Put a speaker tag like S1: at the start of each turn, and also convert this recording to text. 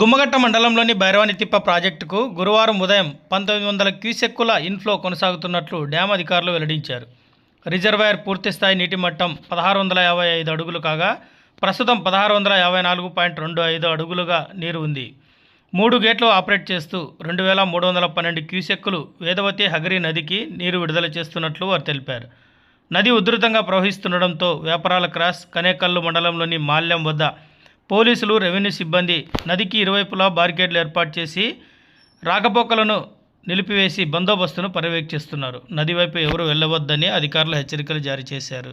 S1: గుమ్మగట్ట మండలంలోని భైరవానితిప్ప ప్రాజెక్టుకు గురువారం ఉదయం పంతొమ్మిది వందల క్యూసెక్కుల ఇన్ఫ్లో కొనసాగుతున్నట్లు డ్యామ్ అధికారులు వెల్లడించారు. రిజర్వాయర్ పూర్తిస్థాయి నీటి మట్టం పదహారు వందల యాభై ఐదు అడుగులు కాగా ప్రస్తుతం పదహారు వందల యాభై నాలుగు పాయింట్ రెండు ఐదు అడుగులుగా నీరు ఉంది. మూడు గేట్లు ఆపరేట్ చేస్తూ రెండు వేల మూడు వందల పన్నెండు క్యూసెక్కులు వేదవతి హగరి నదికి నీరు విడుదల చేస్తున్నట్లు వారు తెలిపారు. నది ఉధృతంగా ప్రవహిస్తుండడంతో వ్యాపారాల క్రాస్ కనేకల్లు మండలంలోని మాల్యం వద్ద పోలీసులు రెవెన్యూ సిబ్బంది నదికి ఇరువైపులా బారికేడ్లు ఏర్పాటు చేసి రాకపోకలను నిలిపివేసి బందోబస్తును పర్యవేక్షిస్తున్నారు. నది వైపు ఎవరు వెళ్ళవద్దని అధికారులు హెచ్చరికలు జారీ చేశారు.